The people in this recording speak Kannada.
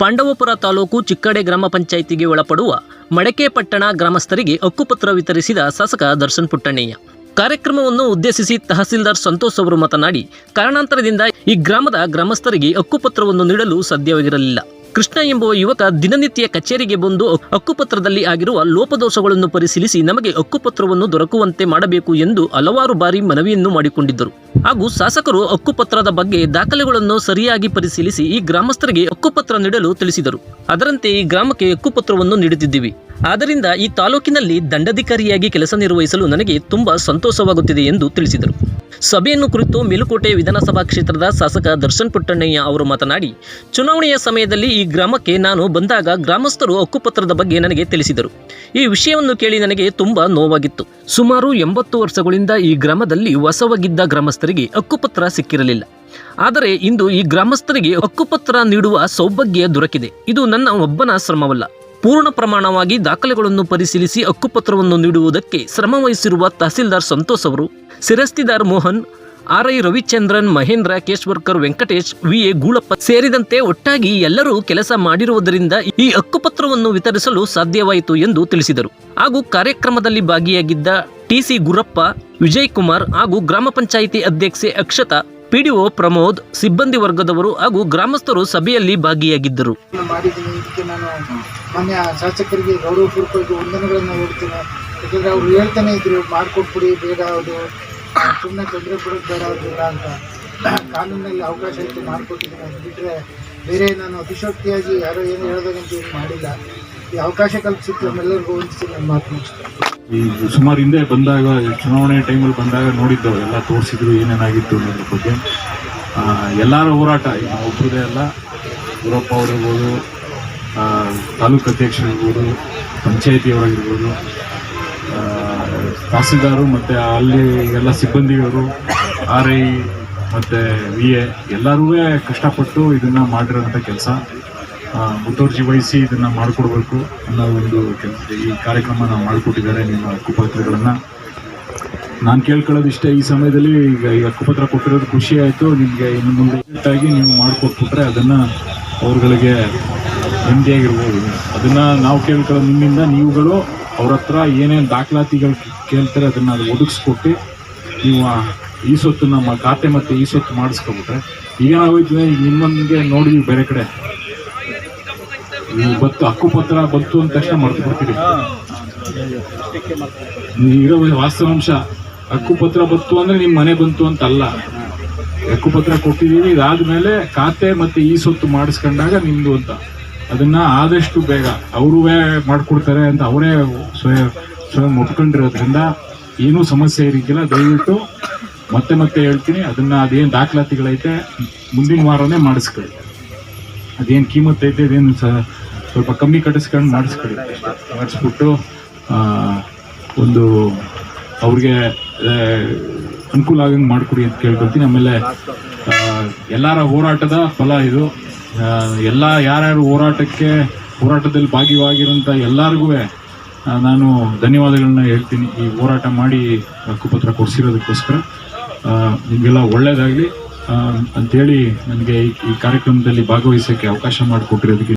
ಪಾಂಡವಪುರ ತಾಲೂಕು ಚಿಕ್ಕಡೆ ಗ್ರಾಮ ಪಂಚಾಯಿತಿಗೆ ಒಳಪಡುವ ಮಡಕೆ ಪಟ್ಟಣ ಗ್ರಾಮಸ್ಥರಿಗೆ ಹಕ್ಕುಪತ್ರ ವಿತರಿಸಿದ ಶಾಸಕ ದರ್ಶನ್ ಪುಟ್ಟಣ್ಣಯ್ಯ. ಕಾರ್ಯಕ್ರಮವನ್ನು ಉದ್ದೇಶಿಸಿ ತಹಸೀಲ್ದಾರ್ ಸಂತೋಷ್ ಅವರು ಮಾತನಾಡಿ, ಕಾರಣಾಂತರದಿಂದ ಈ ಗ್ರಾಮದ ಗ್ರಾಮಸ್ಥರಿಗೆ ಹಕ್ಕುಪತ್ರವನ್ನು ನೀಡಲು ಸಾಧ್ಯವಾಗಿರಲಿಲ್ಲ. ಕೃಷ್ಣ ಎಂಬುವ ಯುವಕ ದಿನನಿತ್ಯ ಕಚೇರಿಗೆ ಬಂದು ಹಕ್ಕುಪತ್ರದಲ್ಲಿ ಆಗಿರುವ ಲೋಪದೋಷಗಳನ್ನು ಪರಿಶೀಲಿಸಿ ನಮಗೆ ಹಕ್ಕುಪತ್ರವನ್ನು ದೊರಕುವಂತೆ ಮಾಡಬೇಕು ಎಂದು ಹಲವಾರು ಬಾರಿ ಮನವಿಯನ್ನು ಮಾಡಿಕೊಂಡಿದ್ದರು. ಹಾಗೂ ಶಾಸಕರು ಹಕ್ಕುಪತ್ರದ ಬಗ್ಗೆ ದಾಖಲೆಗಳನ್ನು ಸರಿಯಾಗಿ ಪರಿಶೀಲಿಸಿ ಈ ಗ್ರಾಮಸ್ಥರಿಗೆ ಹಕ್ಕುಪತ್ರ ನೀಡಲು ತಿಳಿಸಿದರು. ಅದರಂತೆ ಈ ಗ್ರಾಮಕ್ಕೆ ಹಕ್ಕುಪತ್ರವನ್ನು ನೀಡುತ್ತಿದ್ದೀವಿ. ಆದ್ದರಿಂದ ಈ ತಾಲೂಕಿನಲ್ಲಿ ದಂಡಾಧಿಕಾರಿಯಾಗಿ ಕೆಲಸ ನಿರ್ವಹಿಸಲು ನನಗೆ ತುಂಬಾ ಸಂತೋಷವಾಗುತ್ತಿದೆ ಎಂದು ತಿಳಿಸಿದರು. ಸಭೆಯನ್ನು ಕುರಿತು ಮೇಲುಕೋಟೆ ವಿಧಾನಸಭಾ ಕ್ಷೇತ್ರದ ಶಾಸಕ ದರ್ಶನ್ ಪುಟ್ಟಣ್ಣಯ್ಯ ಅವರು ಮಾತನಾಡಿ, ಚುನಾವಣೆಯ ಸಮಯದಲ್ಲಿ ಈ ಗ್ರಾಮಕ್ಕೆ ನಾನು ಬಂದಾಗ ಗ್ರಾಮಸ್ಥರು ಹಕ್ಕುಪತ್ರದ ಬಗ್ಗೆ ನನಗೆ ತಿಳಿಸಿದರು. ಈ ವಿಷಯವನ್ನು ಕೇಳಿ ನನಗೆ ತುಂಬಾ ನೋವಾಗಿತ್ತು. ಸುಮಾರು ಎಂಬತ್ತು ವರ್ಷಗಳಿಂದ ಈ ಗ್ರಾಮದಲ್ಲಿ ವಾಸವಾಗಿದ್ದ ಗ್ರಾಮಸ್ಥರಿಗೆ ಹಕ್ಕುಪತ್ರ ಸಿಕ್ಕಿರಲಿಲ್ಲ. ಆದರೆ ಇಂದು ಈ ಗ್ರಾಮಸ್ಥರಿಗೆ ಹಕ್ಕುಪತ್ರ ನೀಡುವ ಸೌಭಾಗ್ಯ ದೊರಕಿದೆ. ಇದು ನನ್ನ ಒಬ್ಬನ ಶ್ರಮವಲ್ಲ. ಪೂರ್ಣ ಪ್ರಮಾಣವಾಗಿ ದಾಖಲೆಗಳನ್ನು ಪರಿಶೀಲಿಸಿ ಹಕ್ಕುಪತ್ರವನ್ನು ನೀಡುವುದಕ್ಕೆ ಶ್ರಮ ವಹಿಸಿರುವ ತಹಸೀಲ್ದಾರ್ ಸಂತೋಷ್ ಅವರು, shirastedar Mohan R I Ravichandran, Mahendra Keshwarkar, Venkatesh V A Gulappa ಸೇರಿದಂತೆ ಒಟ್ಟಾಗಿ ಎಲ್ಲರೂ ಕೆಲಸ ಮಾಡಿರುವುದರಿಂದ ಈ ಹಕ್ಕುಪತ್ರವನ್ನು ವಿತರಿಸಲು ಸಾಧ್ಯವಾಯಿತು ಎಂದು ತಿಳಿಸಿದರು. ಹಾಗೂ ಕಾರ್ಯಕ್ರಮದಲ್ಲಿ ಭಾಗಿಯಾಗಿದ್ದ ಟಿಸಿ ಗುರಪ್ಪ, ವಿಜಯ್ ಕುಮಾರ್ ಹಾಗೂ ಗ್ರಾಮ ಪಂಚಾಯಿತಿ ಅಧ್ಯಕ್ಷೆ ಅಕ್ಷತಾ ಪಿಡಿಒ ಪ್ರಮೋದ್, ಸಿಬ್ಬಂದಿ ವರ್ಗದವರು ಹಾಗೂ ಗ್ರಾಮಸ್ಥರು ಸಭೆಯಲ್ಲಿ ಭಾಗಿಯಾಗಿದ್ದರು. ನಾನು ಮಾನ್ಯ ಶಾಸಕರಿಗೆ ಗೌರವಪೂರ್ವಕವಾಗಿ ವಂದನೆಗಳನ್ನು ಹೇಳ್ತೇನೆ. ಯಾಕಂದರೆ ಅವರು ಹೇಳ್ತಾನೆ ಇದ್ರು, ಮಾಡಿಕೊಟ್ಬಿಡಿ, ಬೇಡ ಅದು. ಸುಮ್ಮನೆ ತೊಂದರೆ ಕೊಡೋದು ಬೇಡ ಅವ್ರಿಗೆಲ್ಲ ಅಂತ. ಕಾನೂನಲ್ಲಿ ಅವಕಾಶ ಇತ್ತು ಮಾಡಿಕೊಟ್ಟಿದ್ದೀನಿ. ಅದು ಬಿಟ್ಟರೆ ಬೇರೆ ನಾನು ಅತಿಶೋಕ್ತಿಯಾಗಿ ಯಾರೋ ಏನು ಹೇಳ್ದಾಗಂತ ಏನು ಮಾಡಿಲ್ಲ. ಈ ಅವಕಾಶ ಕಲ್ಪಿಸಿದ್ದು ನಮ್ಮೆಲ್ಲರಿಗೂ ನನ್ನ ಮಾತು ಮುಗಿಸ್ತೇನೆ. ಈ ಸುಮಾರು ಹಿಂದೆ ಬಂದಾಗ ಚುನಾವಣೆ ಟೈಮಲ್ಲಿ ಬಂದಾಗ ನೋಡಿದ್ದೆವು, ಎಲ್ಲ ತೋರಿಸಿದ್ರು ಏನೇನಾಗಿತ್ತು ಅನ್ನೋದ್ರ ಬಗ್ಗೆ. ಎಲ್ಲರ ಹೋರಾಟ ಒಬ್ಬರದೇ ಅಲ್ಲ ಗುರಪ್ಪ ಅವರಿರ್ಬೋದು ತಾಲೂಕು ಅಧ್ಯಕ್ಷರಿರ್ಬೋದು ಪಂಚಾಯತಿಯವರಾಗಿರ್ಬೋದು ತಹಸೀಲ್ದಾರು ಮತ್ತು ಅಲ್ಲಿ ಎಲ್ಲ ಸಿಬ್ಬಂದಿಗಳು ಆರ್ ಐ ಮತ್ತು ವಿ ಎ ಎಲ್ಲರೂ ಕಷ್ಟಪಟ್ಟು ಇದನ್ನು ಮಾಡಿರೋಂಥ ಕೆಲಸ. ಮುತುವರ್ಜಿ ವಹಿಸಿ ಇದನ್ನು ಮಾಡಿಕೊಡ್ಬೇಕು ಅನ್ನೋ ಒಂದು ಈ ಈ ನಾವು ಮಾಡಿಕೊಟ್ಟಿದ್ದಾರೆ ನಿಮ್ಮ ಹಕ್ಕುಪತ್ರಗಳನ್ನು ನಾನು ಕೇಳ್ಕೊಳ್ಳೋದಿಷ್ಟೇ, ಈ ಸಮಯದಲ್ಲಿ ಈಗ ಈ ಹಕ್ಕುಪತ್ರ ಕೊಟ್ಟಿರೋದು ಖುಷಿ ಆಯಿತು, ನಿಮಗೆ ಇನ್ನು ಮುಂದೆ ಆಗಿ ನೀವು ಮಾಡಿಕೊಟ್ಬಿಟ್ರೆ ಅದನ್ನು ಅವ್ರುಗಳಿಗೆ ನೆಮ್ಮದಿಯಾಗಿರ್ಬೋದು ಅದನ್ನು ನಾವು ಕೇಳ್ಕೊಳ್ಳೋ ನಿಮ್ಮಿಂದ ನೀವುಗಳು ಅವ್ರ ಹತ್ರ ಏನೇನು ದಾಖಲಾತಿಗಳು ಕೇಳ್ತಾರೆ ಅದನ್ನು ಅದು ಒದಗಿಸ್ಕೊಟ್ಟು ನೀವು ಈ ಸೊತ್ತು ನಮ್ಮ ಖಾತೆ ಮತ್ತು ಈ ಸೊತ್ತು ಮಾಡಿಸ್ಕೊಬಿಟ್ರೆ, ಈಗ ನಾವೈತದೆ ಈಗ ನಿಮ್ಮಂಗೆ ನೋಡಿದ್ವಿ ಬೇರೆ ಕಡೆ. ಬತ್ತು ಹಕ್ಕುಪತ್ರ ಬಂತು ಅಂದ ತಕ್ಷಣ ಮರೆತು ಬಿಡ್ತೀರಿ. ಇರೋ ವಾಸ್ತವಾಂಶ. ಹಕ್ಕುಪತ್ರ ಬಂತು ಅಂದ್ರೆ ನಿಮ್ಮ ಮನೆ ಬಂತು ಅಂತ ಅಲ್ಲ ಹಕ್ಕುಪತ್ರ ಕೊಟ್ಟಿದ್ದೀವಿ, ಇದಾದ್ಮೇಲೆ ಖಾತೆ ಮತ್ತೆ ಈ ಸೊತ್ತು ಮಾಡಿಸ್ಕೊಂಡಾಗ ನಿಮ್ದು ಅಂತ. ಅದನ್ನ ಆದಷ್ಟು ಬೇಗ ಅವರು ಮಾಡ್ಕೊಡ್ತಾರೆ ಅಂತ ಅವರೇ ಸ್ವಯಂ ಸ್ವಯಂ ಒಪ್ಕೊಂಡಿರೋದ್ರಿಂದ ಏನೂ ಸಮಸ್ಯೆ ಇರಕ್ಕಿಲ್ಲ ದಯವಿಟ್ಟು ಮತ್ತೆ ಮತ್ತೆ ಹೇಳ್ತೀನಿ, ಅದನ್ನ ಅದೇನು ದಾಖಲಾತಿಗಳೈತೆ, ಮುಂದಿನ ವಾರನೇ ಮಾಡಿಸ್ಕೊಳ್ಳಿ. ಅದೇನು ಐತೆ ಅದೇನು ಸ ಸ್ವಲ್ಪ ಕಮ್ಮಿ ಕಟ್ಟಿಸ್ಕೊಂಡು ಮಾಡಿಸ್ಕೊಳ್ಳಿ. ಮಾಡಿಸ್ಬಿಟ್ಟು ಒಂದು ಅವ್ರಿಗೆ ಅನುಕೂಲ ಆಗಂಗೆ ಮಾಡಿಕೊಡಿ ಅಂತ ಕೇಳ್ಕೊಳ್ತೀನಿ. ಆಮೇಲೆ ಎಲ್ಲರ ಹೋರಾಟದ ಫಲ ಇದು. ಎಲ್ಲ ಯಾರ್ಯಾರು ಹೋರಾಟಕ್ಕೆ, ಹೋರಾಟದಲ್ಲಿ ಭಾಗಿಯಾಗಿರೋಂಥ ಎಲ್ಲರಿಗೂ ನಾನು ಧನ್ಯವಾದಗಳನ್ನ ಹೇಳ್ತೀನಿ. ಈ ಹೋರಾಟ ಮಾಡಿ ಹಕ್ಕುಪತ್ರ ಕೊಡಿಸಿರೋದಕ್ಕೋಸ್ಕರ. ನಿಮಗೆಲ್ಲ ಒಳ್ಳೆಯದಾಗಲಿ ಅಂಥೇಳಿ ನನಗೆ ಈ ಕಾರ್ಯಕ್ರಮದಲ್ಲಿ ಭಾಗವಹಿಸೋಕ್ಕೆ ಅವಕಾಶ ಮಾಡಿಕೊಟ್ಟಿರೋದಕ್ಕೆ